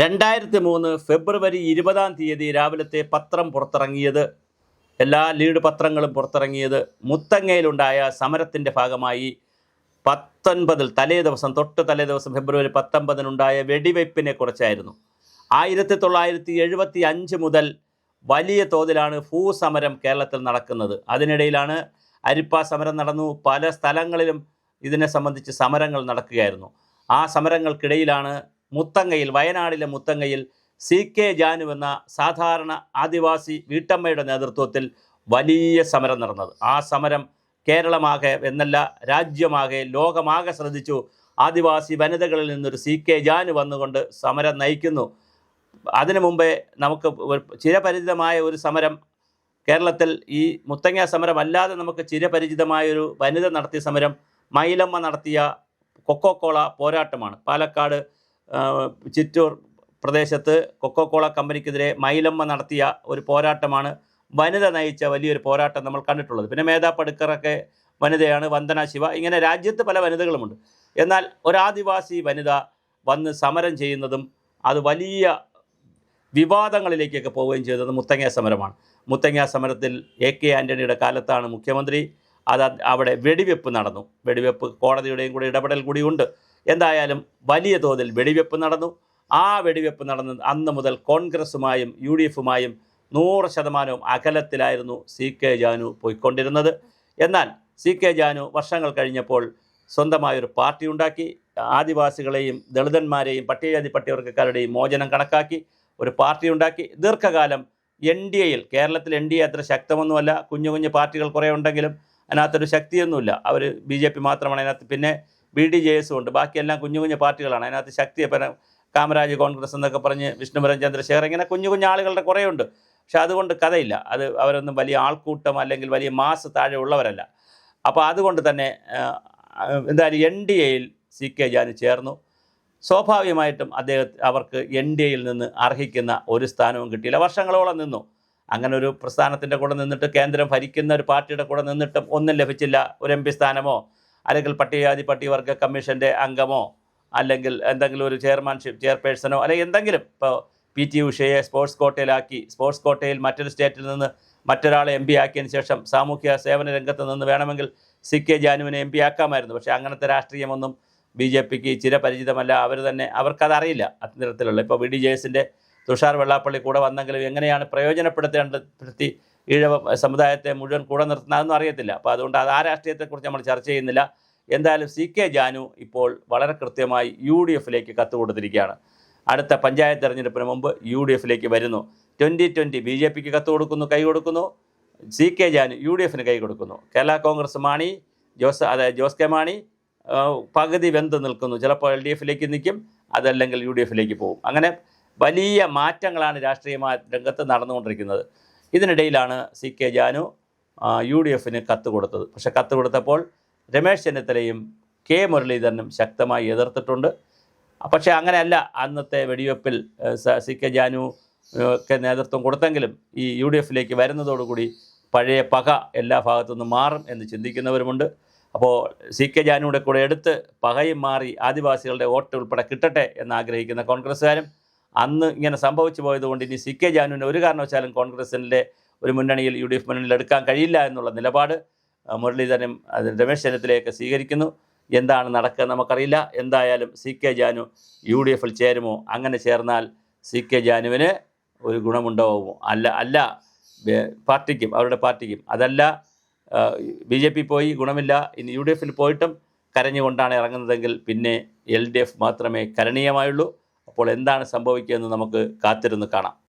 രണ്ടായിരത്തി മൂന്ന് ഫെബ്രുവരി ഇരുപതാം തീയതി രാവിലത്തെ പത്രം പുറത്തിറങ്ങിയത് എല്ലാ ലീഡ് പത്രങ്ങളും പുറത്തിറങ്ങിയത് മുത്തങ്ങയിലുണ്ടായ സമരത്തിന്റെ ഭാഗമായി. പത്തൊൻപതിൽ തലേ ദിവസം തൊട്ട് തലേ ദിവസം ഫെബ്രുവരി പത്തൊൻപതിനുണ്ടായ വെടിവയ്പ്പിനെ കുറിച്ചായിരുന്നു. ആയിരത്തി തൊള്ളായിരത്തി എഴുപത്തി അഞ്ച് മുതൽ വലിയ തോതിലാണ് ഭൂസമരം കേരളത്തിൽ നടക്കുന്നത്. അതിനിടയിലാണ് അരിപ്പ സമരം നടന്നു. പല സ്ഥലങ്ങളിലും ഇതിനെ സംബന്ധിച്ച് സമരങ്ങൾ നടക്കുകയായിരുന്നു. ആ സമരങ്ങൾക്കിടയിലാണ് മുത്തങ്ങയിൽ വയനാടിലെ മുത്തങ്ങയിൽ സി കെ ജാനു എന്ന സാധാരണ ആദിവാസി വീട്ടമ്മയുടെ നേതൃത്വത്തിൽ വലിയ സമരം നടന്നത്. ആ സമരം കേരളമാകെ എന്നല്ല രാജ്യമാകെ ലോകമാകെ ശ്രദ്ധിച്ചു. ആദിവാസി വനിതകളിൽ നിന്നൊരു സി കെ ജാനു വന്നുകൊണ്ട് സമരം നയിക്കുന്നു. അതിനു മുമ്പേ നമുക്ക് ചിരപരിചിതമായ ഒരു സമരം കേരളത്തിൽ ഈ മുത്തങ്ങ സമരം അല്ലാതെ നമുക്ക് ചിരപരിചിതമായ ഒരു വനിത നടത്തിയ സമരം മൈലമ്മ നടത്തിയ കൊക്കോ കോള പോരാട്ടമാണ്. പാലക്കാട് ചിറ്റൂർ പ്രദേശത്ത് കോള കമ്പനിക്കെതിരെ മൈലമ്മ നടത്തിയ ഒരു പോരാട്ടമാണ് വനിത നയിച്ച വലിയൊരു പോരാട്ടം നമ്മൾ കണ്ടിട്ടുള്ളത്. പിന്നെ മേധാ പടുക്കറൊക്കെ വനിതയാണ് വന്ദന ശിവ ഇങ്ങനെ രാജ്യത്ത് പല വനിതകളുമുണ്ട്. എന്നാൽ ഒരാദിവാസി വനിത വന്ന് സമരം ചെയ്യുന്നതും അത് വലിയ വിവാദങ്ങളിലേക്കൊക്കെ പോവുകയും ചെയ്തത് മുത്തങ്ങ സമരമാണ്. മുത്തങ്ങ സമരത്തിൽ എ കെ ആന്റണിയുടെ കാലത്താണ് മുഖ്യമന്ത്രി അത് അവിടെ വെടിവെപ്പ് നടന്നു. വെടിവെപ്പ് കോടതിയുടെയും കൂടി ഇടപെടൽ കൂടിയുണ്ട് എന്തായാലും വലിയ തോതിൽ വെടിവെപ്പ് നടന്നു. ആ വെടിവെപ്പ് നടന്ന് അന്ന് മുതൽ കോൺഗ്രസുമായും യു ഡി എഫുമായും നൂറ് ശതമാനവും അകലത്തിലായിരുന്നു സി കെ ജാനു പോയിക്കൊണ്ടിരുന്നത്. എന്നാൽ സി കെ ജാനു വർഷങ്ങൾ കഴിഞ്ഞപ്പോൾ സ്വന്തമായൊരു പാർട്ടി ഉണ്ടാക്കി. ആദിവാസികളെയും ദളിതന്മാരെയും പട്ടികജാതി പട്ടികവർഗക്കാരുടെയും മോചനം കണക്കാക്കി ഒരു പാർട്ടി ഉണ്ടാക്കി. ദീർഘകാലം എൻ ഡി എയിൽ കേരളത്തിൽ എൻ ഡി എ അത്ര ശക്തമൊന്നുമല്ല. കുഞ്ഞു കുഞ്ഞു പാർട്ടികൾ കുറേ ഉണ്ടെങ്കിലും അതിനകത്തൊരു ശക്തിയൊന്നുമില്ല. അവർ ബി ജെ പി മാത്രമാണ് അതിനകത്ത്. പിന്നെ ബി ഡി ജെ എസും ഉണ്ട്. ബാക്കിയെല്ലാം കുഞ്ഞു കുഞ്ഞു പാർട്ടികളാണ്. അതിനകത്ത് ശക്തിയപ്പന കാമരാജ് കോൺഗ്രസ് എന്നൊക്കെ പറഞ്ഞ് വിഷ്ണുപുരം ചന്ദ്രശേഖർ ഇങ്ങനെ കുഞ്ഞു കുഞ്ഞു ആളുകളുടെ കുറേ ഉണ്ട് പക്ഷെ അതുകൊണ്ട് കഥയില്ല. അത് അവരൊന്നും വലിയ ആൾക്കൂട്ടം അല്ലെങ്കിൽ വലിയ മാസ് താഴെ ഉള്ളവരല്ല. അപ്പോൾ അതുകൊണ്ട് തന്നെ എന്തായാലും എൻ ഡി എയിൽ സി കെ ജാന് ചേർന്നു. സ്വാഭാവികമായിട്ടും അദ്ദേഹം അവർക്ക് എൻ ഡി എയിൽ നിന്ന് അർഹിക്കുന്ന ഒരു സ്ഥാനവും കിട്ടിയില്ല. വർഷങ്ങളോളം നിന്നു. അങ്ങനെ ഒരു പ്രസ്ഥാനത്തിന്റെ കൂടെ നിന്നിട്ട് കേന്ദ്രം ഭരിക്കുന്ന ഒരു പാർട്ടിയുടെ കൂടെ നിന്നിട്ടും ഒന്നും ലഭിച്ചില്ല. ഒരു എം പി സ്ഥാനമോ അല്ലെങ്കിൽ പട്ടികജാതി പട്ടികവർഗ കമ്മീഷന്റെ അംഗമോ അല്ലെങ്കിൽ എന്തെങ്കിലും ഒരു ചെയർമാൻഷിപ്പ് ചെയർപേഴ്സണോ അല്ലെങ്കിൽ എന്തെങ്കിലും ഇപ്പോൾ പി ടി ഉഷയെ സ്പോർട്സ് കോട്ടയിലാക്കി സ്പോർട്സ് കോട്ടയിൽ മറ്റൊരു സ്റ്റേറ്റിൽ നിന്ന് മറ്റൊരാളെ എം പി ആക്കിയതിന് ശേഷം സാമൂഹ്യ സേവന രംഗത്ത് നിന്ന് വേണമെങ്കിൽ സി കെ ജാനുവിനെ എം പി ആക്കാമായിരുന്നു. പക്ഷേ അങ്ങനത്തെ രാഷ്ട്രീയമൊന്നും ബി ജെ പിക്ക് ചിരപരിചിതമല്ല. അവർ തന്നെ അവർക്കതറിയില്ല അത്തരത്തിലുള്ള. ഇപ്പോൾ വി ഡി ജെ എസിന്റെ തുഷാർ വെള്ളാപ്പള്ളി കൂടെ വന്നെങ്കിലും എങ്ങനെയാണ് പ്രയോജനപ്പെടുത്തേണ്ടപ്പെടുത്തി ഈഴവ സമുദായത്തെ മുഴുവൻ കൂടെ നിർത്തുന്നതെന്നും അറിയത്തില്ല. അപ്പോൾ അതുകൊണ്ട് അത് ആ രാഷ്ട്രീയത്തെക്കുറിച്ച് നമ്മൾ ചർച്ച ചെയ്യുന്നില്ല. എന്തായാലും സി കെ ജാനു ഇപ്പോൾ വളരെ കൃത്യമായി യു ഡി എഫിലേക്ക് കത്ത് കൊടുത്തിരിക്കുകയാണ് അടുത്ത പഞ്ചായത്ത് തെരഞ്ഞെടുപ്പിന് മുമ്പ് യു ഡി എഫിലേക്ക് വരുന്നു. ട്വന്റി ട്വന്റി ബി ജെ പിക്ക് കത്ത് കൊടുക്കുന്നു കൈ കൊടുക്കുന്നു. C K Janu U D എഫിന് കൈ കൊടുക്കുന്നു. കേരള കോൺഗ്രസ് മാണി ജോസ് അതായത് ജോസ് കെ മാണി പകുതി വെന്ത് നിൽക്കുന്നു. ചിലപ്പോൾ എൽ ഡി എഫിലേക്ക് നിൽക്കും അതല്ലെങ്കിൽ യു ഡി എഫിലേക്ക് പോകും. അങ്ങനെ വലിയ മാറ്റങ്ങളാണ് രാഷ്ട്രീയ രംഗത്ത് നടന്നുകൊണ്ടിരിക്കുന്നത്. ഇതിനിടയിലാണ് C K Janu U D എഫിന് കത്ത് കൊടുത്തത്. പക്ഷെ കത്ത് കൊടുത്തപ്പോൾ രമേശ് ചെന്നിത്തലയും കെ മുരളീധരനും ശക്തമായി എതിർത്തിട്ടുണ്ട്. പക്ഷേ അങ്ങനെയല്ല അന്നത്തെ വെടിവെപ്പിൽ സ- കെ ജാനു ഒക്കെ നേതൃത്വം കൊടുത്തെങ്കിലും ഈ യു ഡി എഫിലേക്ക് വരുന്നതോടുകൂടി പഴയ പക എല്ലാ ഭാഗത്തുനിന്നും മാറും എന്ന് ചിന്തിക്കുന്നവരുമുണ്ട്. അപ്പോൾ സി കെ ജാനുവിടെ കൂടെ എടുത്ത് പകയും മാറി ആദിവാസികളുടെ വോട്ട് ഉൾപ്പെടെ കിട്ടട്ടെ എന്ന് ആഗ്രഹിക്കുന്ന കോൺഗ്രസ്സുകാരും അന്ന് ഇങ്ങനെ സംഭവിച്ചു പോയതുകൊണ്ട് ഇനി സി കെ ജാനുവിന് ഒരു കാരണവശാലും കോൺഗ്രസിന്റെ ഒരു മുന്നണിയിൽ യു ഡി എഫ് മുന്നണിയിൽ എടുക്കാൻ കഴിയില്ല എന്നുള്ള നിലപാട് മുരളീധരനും രമേശ് ചെന്നിത്തലയൊക്കെ സ്വീകരിക്കുന്നു. എന്താണ് നടക്കുക നമുക്കറിയില്ല. എന്തായാലും C K Janu U D എഫിൽ ചേരുമോ? അങ്ങനെ ചേർന്നാൽ സി കെ ജാനുവിന് ഒരു ഗുണമുണ്ടാവുമോ അല്ല അല്ല. പാർട്ടിക്കും അവരുടെ പാർട്ടിക്കും. അതല്ല ബി ജെ പി പോയി ഗുണമില്ല. ഇനി യു ഡി എഫിൽ പോയിട്ടും കരഞ്ഞുകൊണ്ടാണ് ഇറങ്ങുന്നതെങ്കിൽ പിന്നെ എൽ ഡി എഫ് മാത്രമേ കരണീയമായുള്ളൂ. അപ്പോൾ എന്താണ് സംഭവിക്കുക എന്ന് നമുക്ക് കാത്തിരുന്ന് കാണാം.